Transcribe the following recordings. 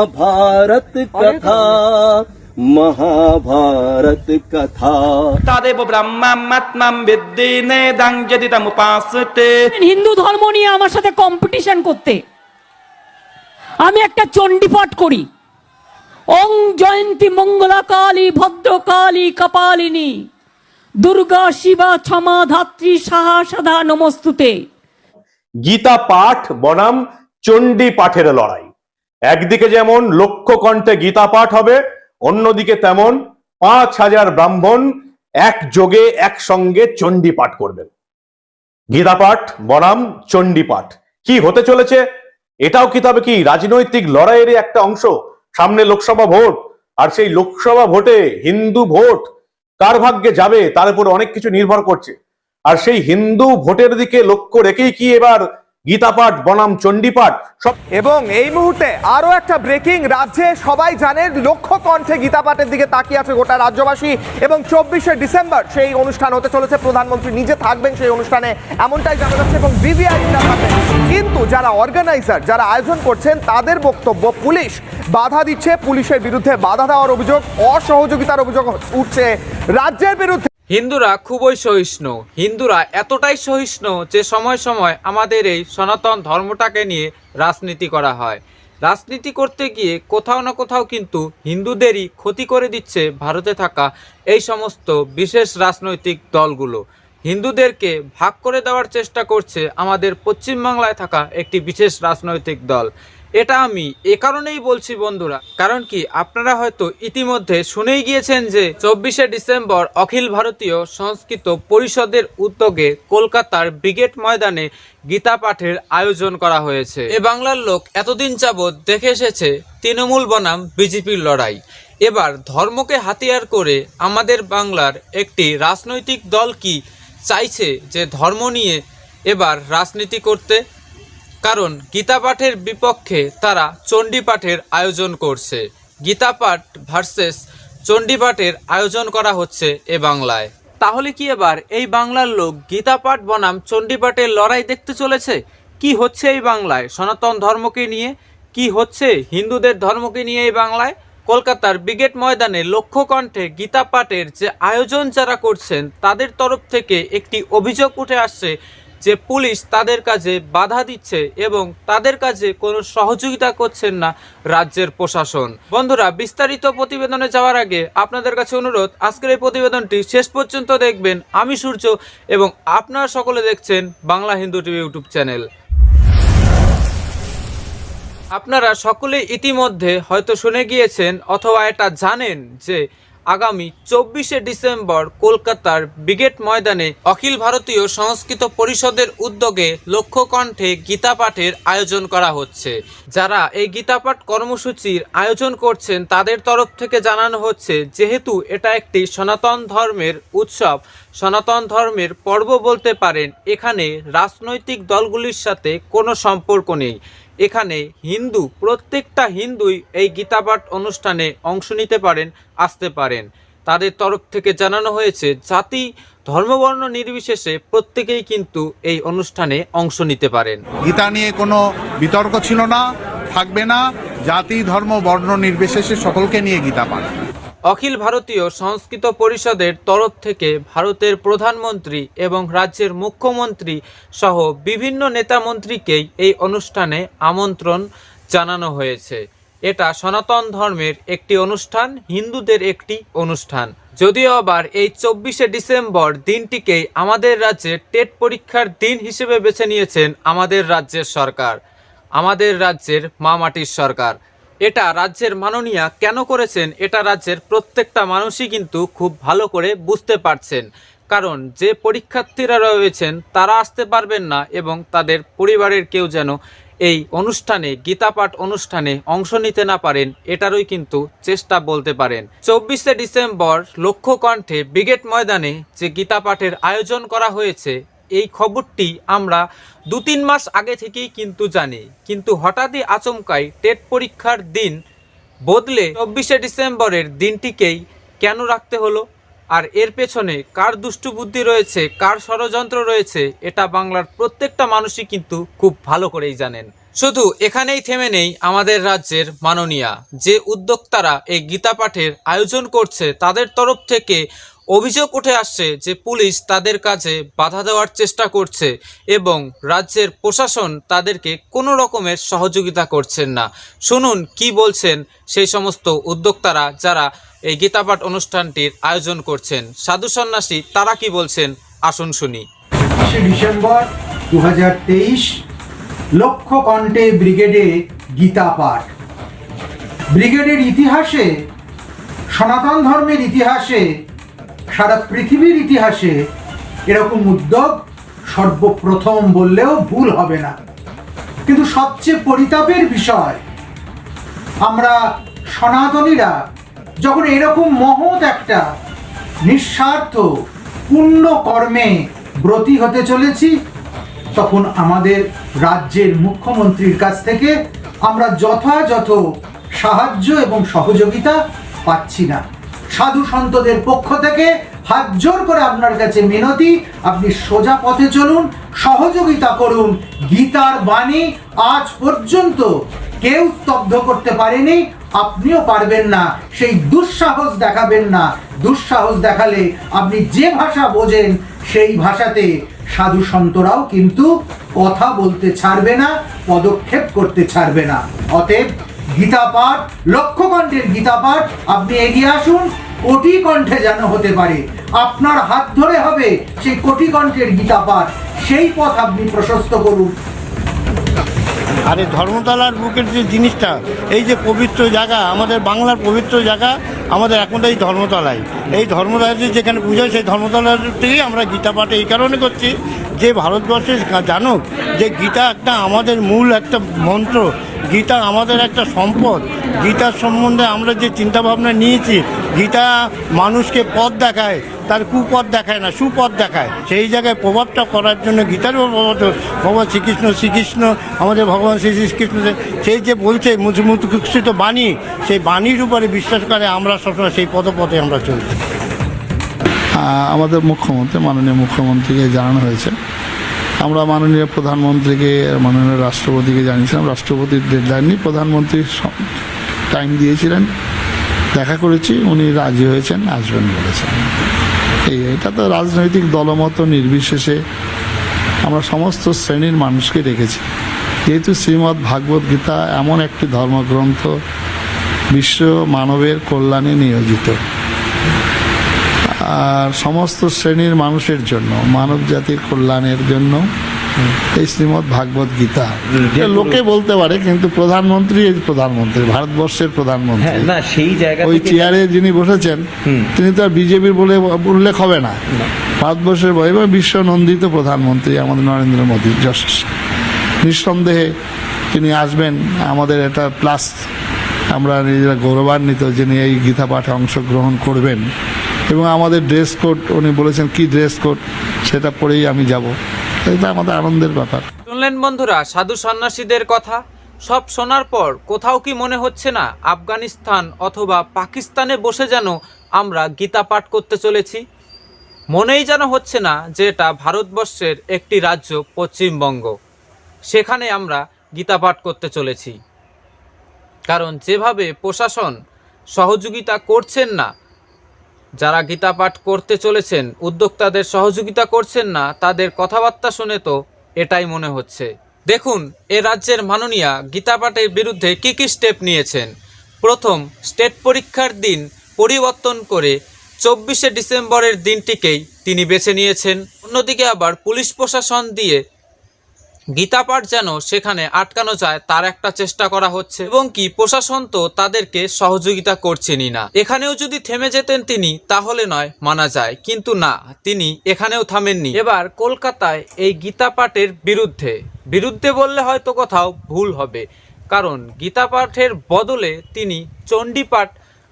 महाभारत कथा महाभारत कथा তদেব ব্রহ্মাত্মাম বিদ্যে নেদাং যদি তমুপাসতে হিন্দু ধর্ম নিয়ে আমার সাথে কম্পিটিশন করতে আমি একটা চণ্ডীপাঠ করি ওং জয়ন্তী মঙ্গলা কালী ভদ্রকালী কপালিনী দুর্গা শিবা ক্ষমা ধাত্রী সাহা সাধা নমস্তুতে গীতা পাঠ বনাম চণ্ডী পাঠের লড়াই। একদিকে যেমন লক্ষ কণ্ঠে গীতা পাঠ হবে, অন্যদিকে তেমন পাঁচ হাজার ব্রাহ্মণ একযোগে একসঙ্গে চণ্ডী পাঠ করবেন। গীতা পাঠ বনাম চণ্ডী পাঠ। কি হতে চলেছে? এটাও কি তবে কি রাজনৈতিক লড়াইয়ের একটা অংশ? সামনে লোকসভা ভোট, আর সেই লোকসভা ভোটে হিন্দু ভোট কার ভাগ্যে যাবে তার উপর অনেক কিছু নির্ভর করছে। আর সেই হিন্দু ভোটের দিকে লক্ষ্য রেখেই কি এবার গীতাপাঠ, বনাম চণ্ডী পাঠ সব এবং এই মুহূর্তে আরও একটা ব্রেকিং রাজ্যে সবাই জানেন লক্ষ কণ্ঠে গীতাপাঠের দিকে তাকিয়ে আছে গোটা রাজ্যবাসী এবং চব্বিশে ডিসেম্বর সেই অনুষ্ঠান হতে চলেছে। প্রধানমন্ত্রী নিজে থাকবেন সেই অনুষ্ঠানে, এমনটাই জানা যাচ্ছে এবং থাকবেন কিন্তু যারা অর্গানাইজার যারা আয়োজন করছেন, তাদের বক্তব্য পুলিশ। বাধা দিচ্ছে, পুলিশের বিরুদ্ধে বাধা দেওয়ার অভিযোগ, অসহযোগিতার অভিযোগ উঠছে রাজ্যের বিরুদ্ধে। হিন্দুরা খুবই সহিষ্ণু। হিন্দুরা এতটাই সহিষ্ণু যে সময় সময় আমাদের এই সনাতন ধর্মটাকে নিয়ে রাজনীতি করা হয়। রাজনীতি করতে গিয়ে কোথাও না কোথাও কিন্তু হিন্দুদেরই ক্ষতি করে দিচ্ছে ভারতে থাকা এই সমস্ত বিশেষ রাজনৈতিক দলগুলো। হিন্দুদেরকে ভাগ করে দেওয়ার চেষ্টা করছে আমাদের পশ্চিমবাংলায় থাকা একটি বিশেষ রাজনৈতিক দল। এটা আমি, এ কারণেই বলছি বন্ধুরা। কারণ কি, আপনারা হয়তো ইতিমধ্যে শুনেই গিয়েছেন যে চব্বিশে ডিসেম্বর অখিল ভারতীয় সংস্কৃত পরিষদের উদ্যোগে কলকাতার ব্রিগেড ময়দানে গীতা পাঠের আয়োজন করা হয়েছে। এ বাংলার লোক এতদিন যাবৎ দেখে এসেছে তৃণমূল বনাম বিজেপির লড়াই। এবার ধর্মকে হাতিয়ার করে আমাদের বাংলার একটি রাজনৈতিক দল কি চাইছে যে ধর্ম নিয়ে এবার রাজনীতি করতে? কারণ গীতা পাঠের বিপক্ষে তারা চণ্ডী পাঠের আয়োজন করছে। গীতা পাঠ ভার্সেস চণ্ডী পাঠের আয়োজন করা হচ্ছে এ বাংলায়। তাহলে কি এবার এই বাংলার লোক গীতা পাঠ বনাম চণ্ডী পাঠের লড়াই দেখতে চলেছে? কি হচ্ছে এই বাংলায়? সনাতন ধর্মকে নিয়ে? কি হচ্ছে হিন্দুদের ধর্মকে নিয়ে এই বাংলায়? কলকাতার ব্রিগেড ময়দানে লক্ষ কণ্ঠে গীতা পাঠের যে আয়োজন যারা করছেন, তাদের তরফ থেকে একটি অভিযোগ উঠে আসছে যে পুলিশ তাদের কাজে বাধা দিচ্ছে এবং তাদের কাজে কোনো সহযোগিতা করছেন না রাজ্যের প্রশাসন। বন্ধুরা, বিস্তারিত প্রতিবেদনে যাওয়ার আগে আপনাদের কাছে অনুরোধ, আজকের এই প্রতিবেদনটি শেষ পর্যন্ত দেখবেন। আমি সূর্য এবং আপনারা সকলে দেখছেন Bangla Hindu TV YouTube channel. আপনারা সকলে ইতিমধ্যে হয়তো শুনে গিয়েছেন অথবা এটা জানেন যে আগামী চব্বিশে ডিসেম্বর কলকাতার ব্রিগেড ময়দানে অখিল ভারতীয় সংস্কৃত পরিষদের উদ্যোগে লক্ষ্য কণ্ঠে গীতা পাঠের আয়োজন করা হচ্ছে। যারা এই গীতা পাঠ কর্মসূচির আয়োজন করছেন, তাদের তরফ থেকে জানানো হচ্ছে, যেহেতু এটা একটি সনাতন ধর্মের উৎসব, সনাতন ধর্মের পর্ব বলতে পারেন, এখানে রাজনৈতিক দলগুলির সাথে কোনো সম্পর্ক নেই। এখানে হিন্দু, প্রত্যেকটা হিন্দুই এই গীতাপাঠ অনুষ্ঠানে অংশ নিতে পারেন, আসতে পারেন। তাদের তরফ থেকে জানানো হয়েছে, জাতি ধর্মবর্ণ নির্বিশেষে প্রত্যেকেই কিন্তু এই অনুষ্ঠানে অংশ নিতে পারেন। গীতা নিয়ে কোনো বিতর্ক ছিল না, থাকবে না। জাতি ধর্ম বর্ণ নির্বিশেষে সকলকে নিয়ে গীতা পাঠ। অখিল ভারতীয় সংস্কৃত পরিষদের তরফ থেকে ভারতের প্রধানমন্ত্রী এবং রাজ্যের মুখ্যমন্ত্রী সহ বিভিন্ন নেতা মন্ত্রীকেই এই অনুষ্ঠানে আমন্ত্রণ জানানো হয়েছে। এটা সনাতন ধর্মের একটি অনুষ্ঠান, হিন্দুদের একটি অনুষ্ঠান। যদিও আবার এই চব্বিশে ডিসেম্বর দিনটিকেই আমাদের রাজ্যে টেট পরীক্ষার দিন হিসেবে বেছে নিয়েছেন আমাদের রাজ্যের সরকার। আমাদের রাজ্যের মা মাটির সরকার। এটা রাজ্যের মাননীয়া কেন করেছেন? এটা রাজ্যের প্রত্যেকটা মানুষই কিন্তু খুব ভালো করে বুঝতে পারছেন। কারণ যে পরীক্ষার্থীরা রয়েছেন, তারা আসতে পারবেন না এবং তাদের পরিবারের কেউ যেন এই অনুষ্ঠানে, গীতাপাঠ অনুষ্ঠানে অংশ নিতে না পারেন, এটারই কিন্তু চেষ্টা বলতে পারেন। চব্বিশে ডিসেম্বর লক্ষ্য কণ্ঠে ব্রিগেড ময়দানে যে গীতাপাঠের আয়োজন করা হয়েছে এই খবরটি আমরা দু তিন মাস আগে থেকেই কিন্তু জানি। কিন্তু হঠাৎই আচমকাই টেট পরীক্ষার দিন বদলে চব্বিশে ডিসেম্বরের দিনটিকেই কেন রাখতে হলো? আর এর পেছনে কার দুষ্টু বুদ্ধি রয়েছে, কার ষড়যন্ত্র রয়েছে, এটা বাংলার প্রত্যেকটা মানুষই কিন্তু খুব ভালো করেই জানেন। শুধু এখানেই থেমে নেই আমাদের রাজ্যের মাননীয়া। যে উদ্যোক্তারা এই গীতা পাঠের আয়োজন করছে, তাদের তরফ থেকে অভিযোগ উঠে আসছে যে পুলিশ তাদের কাজে বাধা দেওয়ার চেষ্টা করছে এবং রাজ্যের প্রশাসন তাদেরকে কোনো রকমের সহযোগিতা করছেন না। শুনুন কি বলছেন সেই সমস্ত উদ্যোক্তারা যারা এই গীতাপাঠ অনুষ্ঠানটির আয়োজন করছেন। সাধু সন্ন্যাসী, তারা কি বলছেন? আসুন শুনি। ডিসেম্বর দু লক্ষ্য কণ্ঠে ব্রিগেডে গীতা পাঠ ব্রিগেডের ইতিহাসে, সনাতন ধর্মের ইতিহাসে সারা পৃথিবীর ইতিহাসে এরকম উদ্যোগ সর্বপ্রথম বললেও ভুল হবে না। কিন্তু সবচেয়ে পরিতাপের বিষয়, আমরা সনাতনীরা যখন এরকম মহৎ একটা নিঃস্বার্থ পুণ্য কর্মে ব্রতী হতে চলেছি, তখন আমাদের রাজ্যের মুখ্যমন্ত্রীর কাছ থেকে আমরা যথাযথ সাহায্য এবং সহযোগিতা পাচ্ছি না। সাধু সন্তদের পক্ষ থেকে হাত জোর করে আপনার কাছে মিনতি। আপনি সোজা পথে চলুন, সহযোগিতা করুন। গীতার বাণী আজ পর্যন্ত কেউ স্তব্ধ করতে পারেনি, আপনিও পারবেন না। সেই দুঃসাহস দেখাবেন না। দুঃসাহস দেখালে আপনি যে ভাষা বোঝেন, সেই ভাষাতে সাধু সন্তরাও কিন্তু কথা বলতে ছাড়বে না, পদক্ষেপ করতে ছাড়বে না। অতএব গীতা পাঠ লক্ষ কণ্ঠের গীতা পাঠ, আপনি এগিয়ে আসুন কোটি কণ্ঠে যেন হতে পারে। আপনার হাত ধরে হবে সেই কোটি কণ্ঠের গীতা পাঠ। সেই পথ আপনি প্রশস্ত করুন। আর এই ধর্মতলার বুকের যে জিনিসটা, এই যে পবিত্র জায়গা, আমাদের বাংলার পবিত্র জায়গা, আমাদের এখন এই ধর্মতলায়। এই ধর্মতলায় যেখানে পুজো সেই ধর্মতলাতেই আমরা গীতা পাঠ এই কারণে করছি। যে ভারতবর্ষে জানুক, যে গীতা একটা আমাদের মূল একটা মন্ত্র, গীতা আমাদের একটা সম্পদ। গীতার সম্বন্ধে আমরা যে চিন্তাভাবনা নিয়েছি, গীতা মানুষকে পথ দেখায় তার কুপথ দেখায় না, সুপথ দেখায়। সেই জায়গায় প্রভাবটা করার জন্য গীতার প্রভাব, ভগবান শ্রীকৃষ্ণ শ্রীকৃষ্ণ, আমাদের ভগবান শ্রী শ্রীকৃষ্ণ, সেই যে বলছে মুখস্থিত বাণী, সেই বাণীর উপরে বিশ্বাস করে আমরা সবসময় সেই পদপথে আমরা চলছি। আমাদের মুখ্যমন্ত্রী, মাননীয় মুখ্যমন্ত্রীকে জানানো হয়েছে। আমরা মাননীয় প্রধানমন্ত্রীকে, মাননীয় রাষ্ট্রপতিকে জানিয়েছিলাম। রাষ্ট্রপতির ডেডলাইন নিয়ে প্রধানমন্ত্রী টাইম দিয়েছিলেন। দেখা করেছি, উনি রাজি হয়েছেন, আসবেন বলেছেন। এই, এটা তো রাজনৈতিক দলমত নির্বিশেষে আমরা সমস্ত শ্রেণির মানুষকে রেখেছি যেহেতু শ্রীমদ্ ভাগবত গীতা এমন একটি ধর্মগ্রন্থ বিশ্ব মানবের কল্যাণে নিয়োজিত। আর সমস্ত শ্রেণির মানুষের জন্য মানব জাতির কল্যাণের জন্য এই শ্রীমৎ ভাগবত গীতা। লোকে বলতে পারে কিন্তু প্রধানমন্ত্রী এই প্রধানমন্ত্রী ভারতবর্ষের প্রধানমন্ত্রী। হ্যাঁ না সেই জায়গা ওই চেয়ারে যিনি বসেছেন তিনি তো আর বিজেপির বলে উল্লেখ হবে না। ভারতবর্ষের বই এবং বিশ্ব নন্দিত প্রধানমন্ত্রী আমাদের নরেন্দ্র মোদী যশ। নিঃসন্দেহে তিনি আসবেন আমাদের এটা প্লাস আমরা নিজেরা গৌরবান্বিত যিনি এই গীতা পাঠে অংশগ্রহণ করবেন। এবং আমাদের ড্রেস কোড উনি বলেছেন কি ড্রেস কোড সেটা পরেই আমি যাব। আমাদের আনন্দের ব্যাপার শুনলেন বন্ধুরা, সাধু সন্ন্যাসীদের কথা? সব শোনার পর কোথাও কি মনে হচ্ছে না আফগানিস্তান অথবা পাকিস্তানে বসে যেন আমরা গীতা পাঠ করতে চলেছি? মনেই যেন হচ্ছে না যে এটা ভারতবর্ষের একটি রাজ্য পশ্চিমবঙ্গ। সেখানে আমরা গীতা পাঠ করতে চলেছি। কারণ যেভাবে প্রশাসন সহযোগিতা করছেন না যারা গীতা পাঠ করতে চলেছেন, উদ্যোক্তাদের সহযোগিতা করছেন না, তাদের কথাবার্তা শুনে তো এটাই মনে হচ্ছে। দেখুন, এ রাজ্যের মাননীয়া গীতা পাঠের বিরুদ্ধে কী কী স্টেপ নিয়েছেন। প্রথম, স্টেট পরীক্ষার দিন পরিবর্তন করে চব্বিশে ডিসেম্বরের দিনটিকেই তিনি বেছে নিয়েছেন। অন্যদিকে আবার পুলিশ প্রশাসন দিয়ে গীতাপাঠ যেন সেখানে আটকানো যায়, তার একটা চেষ্টা করা হচ্ছে। এবং কি, প্রশাসন তো তাদেরকে সহযোগিতা করছেনই না। এখানেও যদি থেমে যেতেন তিনি, তাহলে নয়, মানা যায়। কিন্তু না, তিনি এখানেও থামেননি। এবার কলকাতায় এই গীতাপাঠের বিরুদ্ধে। বিরুদ্ধে বললে হয়তো কোথাও ভুল হবে। কারণ গীতাপাঠের বদলে তিনি চণ্ডীপাঠ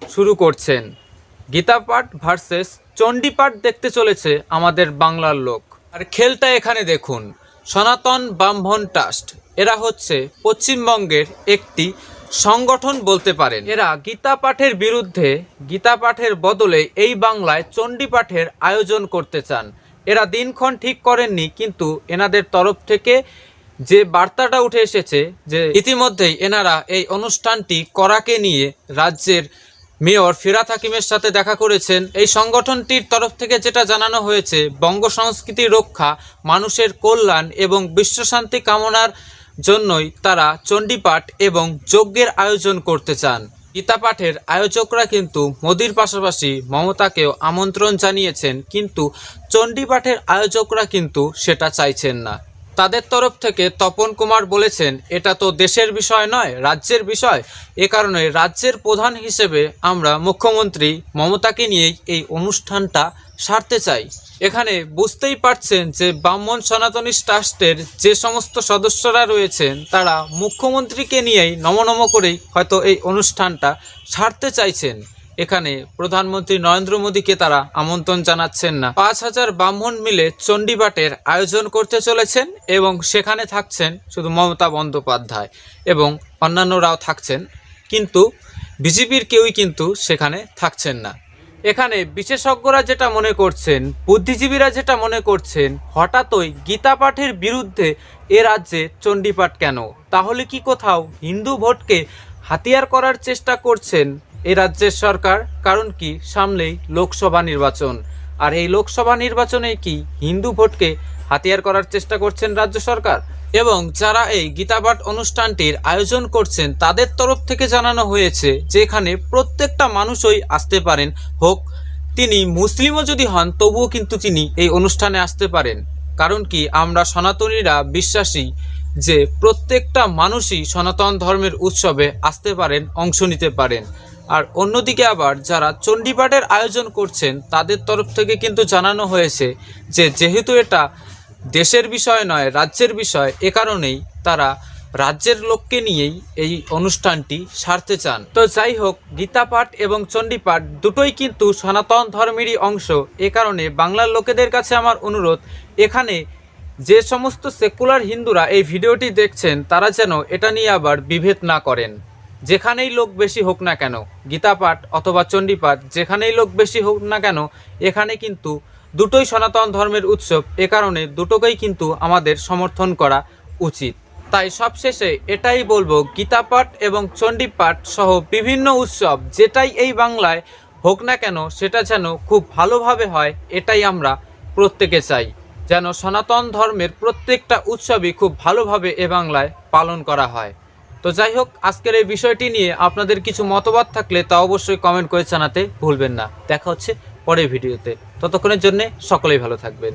শুরু করছেন। গীতাপাঠ ভার্সেস চণ্ডীপাঠ দেখতে চলেছে আমাদের বাংলার লোক। আর খেলটা এখানে দেখুন। সনাতন ব্রাহ্মণ ট্রাস্ট। এরা হচ্ছে পশ্চিমবঙ্গের একটি সংগঠন বলতে পারেন। এরা গীতা পাঠের বিরুদ্ধে, গীতা পাঠের বদলে এই বাংলায় চণ্ডী পাঠের আয়োজন করতে চান। এরা দিনক্ষণ ঠিক করেননি, কিন্তু এনাদের তরফ থেকে যে বার্তাটা উঠে এসেছে যে ইতিমধ্যেই এনারা এই অনুষ্ঠানটি করাকে নিয়ে রাজ্যের মেয়র ফিরাত হাকিমের সাথে দেখা করেছেন এই সংগঠনটির তরফ থেকে যেটা জানানো হয়েছে বঙ্গ সংস্কৃতি রক্ষা, মানুষের কল্যাণ এবং বিশ্বশান্তি কামনার জন্যই তারা চণ্ডীপাঠ এবং যজ্ঞের আয়োজন করতে চান। গীতা পাঠের আয়োজকরা কিন্তু মোদির পাশাপাশি মমতাকেও আমন্ত্রণ জানিয়েছেন, কিন্তু চণ্ডীপাঠের আয়োজকরা কিন্তু সেটা চাইছেন না। তাদের তরফ থেকে তপন কুমার বলেছেন, এটা তো দেশের বিষয় নয়, রাজ্যের বিষয়। এ কারণে রাজ্যের প্রধান হিসেবে আমরা মুখ্যমন্ত্রী মমতাকে নিয়েই এই অনুষ্ঠানটা সারতে চাই। এখানে বুঝতেই পারছেন যে ব্রাহ্মণ সনাতনী ট্রাস্টের যে সমস্ত সদস্যরা রয়েছেন, তারা মুখ্যমন্ত্রীকে নিয়েই নমনম করেই হয়তো এই অনুষ্ঠানটা সারতে চাইছেন। এখানে প্রধানমন্ত্রী নরেন্দ্র মোদীকে তারা আমন্ত্রণ জানাচ্ছেন না। পাঁচ হাজার ব্রাহ্মণ মিলে চণ্ডীপাঠের আয়োজন করতে চলেছেন এবং সেখানে থাকছেন শুধু মমতা বন্দ্যোপাধ্যায় এবং অন্যান্যরাও থাকছেন। কিন্তু বিজেপির কেউই কিন্তু সেখানে থাকছেন না। এখানে বিশেষজ্ঞরা যেটা মনে করছেন, বুদ্ধিজীবীরা যেটা মনে করছেন, হঠাৎই গীতা পাঠের বিরুদ্ধে এ রাজ্যে চণ্ডীপাঠ কেন? তাহলে কি কোথাও হিন্দু ভোটকে হাতিয়ার করার চেষ্টা করছেন এ রাজ্যের সরকার, কারণ কি? সামলেই লোকসভা নির্বাচন। আর এই লোকসভা নির্বাচনে কি হিন্দু ভোটকে হাতিয়ার করার চেষ্টা করছেন রাজ্য সরকার? এবং যারা এই গীতাপাঠ অনুষ্ঠানটির আয়োজন করছেন, তাদের তরফ থেকে জানানো হয়েছে যে এখানে প্রত্যেকটা মানুষই আসতে পারেন। হোক, তিনি মুসলিমও যদি হন, তবুও কিন্তু তিনি এই অনুষ্ঠানে আসতে পারেন। কারণ কি? আমরা সনাতনীরা বিশ্বাসী। যে প্রত্যেকটা মানুষই সনাতন ধর্মের উৎসবে আসতে পারেন, অংশ নিতে পারেন। আর অন্যদিকে আবার যারা চণ্ডীপাঠের আয়োজন করছেন, তাদের তরফ থেকে কিন্তু জানানো হয়েছে যে যেহেতু এটা দেশের বিষয় নয়, রাজ্যের বিষয়, এ কারণেই তারা রাজ্যের লোককে নিয়েই এই অনুষ্ঠানটি সারতে চান। তো যাই হোক গীতা পাঠ এবং চণ্ডীপাঠ দুটোই কিন্তু সনাতন ধর্মেরই অংশ। এ কারণে বাংলার লোকেদের কাছে আমার অনুরোধ, এখানে যে সমস্ত সেকুলার হিন্দুরা এই ভিডিওটি দেখছেন, তারা যেন এটা নিয়ে আবার বিভেদ না করেন। যেখানেই লোক বেশি হোক না কেন গীতা পাঠ অথবা চণ্ডীপাঠ যেখানেই লোক বেশি হোক না কেন, এখানে কিন্তু দুটোই সনাতন ধর্মের উৎসব, এ কারণে দুটোকেই কিন্তু আমাদের সমর্থন করা উচিত। তাই সবশেষে এটাই বলব গীতা পাঠ এবং চণ্ডীপাঠ সহ বিভিন্ন উৎসব, যেটাই এই বাংলায় হোক না কেন, সেটা যেন খুব ভালোভাবে হয়, এটাই আমরা প্রত্যেকে চাই। যেন সনাতন ধর্মের প্রত্যেকটা উৎসবই খুব ভালোভাবে এ বাংলায় পালন করা হয়। তো যাই হোক, আজকের এই বিষয়টি নিয়ে আপনাদের কিছু মতবাদ থাকলে তা অবশ্যই কমেন্ট করে জানাতে ভুলবেন না। দেখা হচ্ছে পরের ভিডিওতে। ততক্ষণের জন্যে সকলেই ভালো থাকবেন।